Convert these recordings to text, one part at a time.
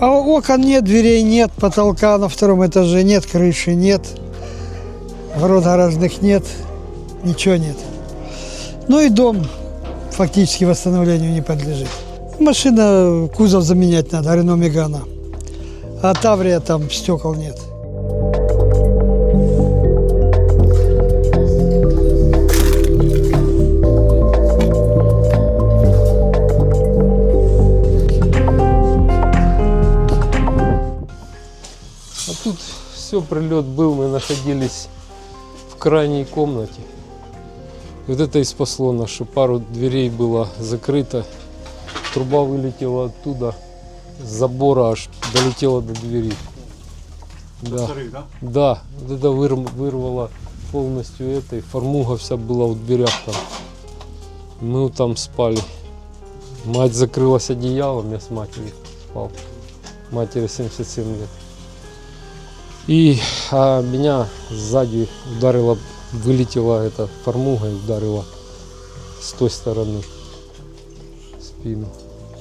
А окон нет, дверей нет, потолка на втором этаже нет, крыши нет, ворот гаражных нет, ничего нет. Ну и дом фактически восстановлению не подлежит. Машина, кузов заменять надо, Рено Мегана. А Таврия там стекол нет. А тут все, прилет был, мы находились в крайней комнате. Вот это и спасло нас, что пару дверей было закрыто. Труба вылетела оттуда, с забора аж долетела до двери. Да, да, вот это выр- вырвало полностью это, и формуга вся была в дверях там. Мы там спали. Мать закрылась одеялом, я с матерью спал. Матери 77 лет. И а, меня сзади ударила, вылетела эта формуга и ударила с той стороны в спину.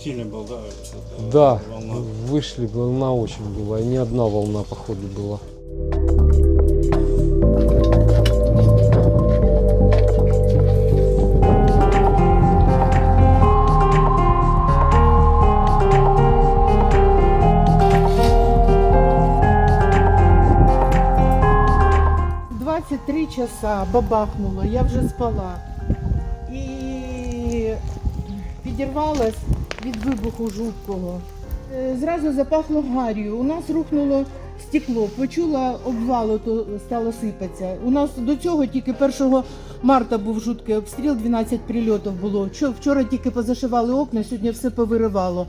Сильный был, да? это Да, волна? вышли, волна очень была, и не одна волна походу была. 23 часа бабахнуло, я вже спала. І підірвалась від вибуху жуткого. Е, Зразу запахло гарію. У нас рухнуло стекло, почула обвалу, то стало сипатися. У нас до цього тільки 1 марта був жуткий обстріл, 12 прильотів було. Вчора тільки позашивали окна, сьогодні все повиривало.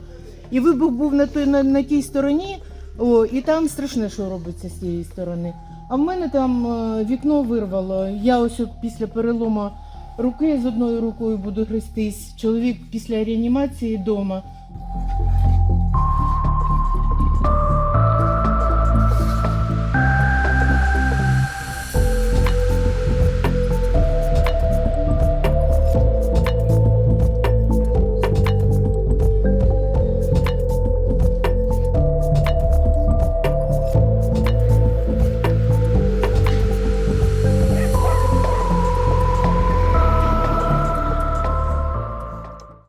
І вибух був на, той, на, на тій стороні, о, і там страшне, що робиться з цієї сторони. А в мене там е, вікно вирвало. Я ось от після перелому руки з одною рукою буду хрестись. Чоловік після реанімації вдома.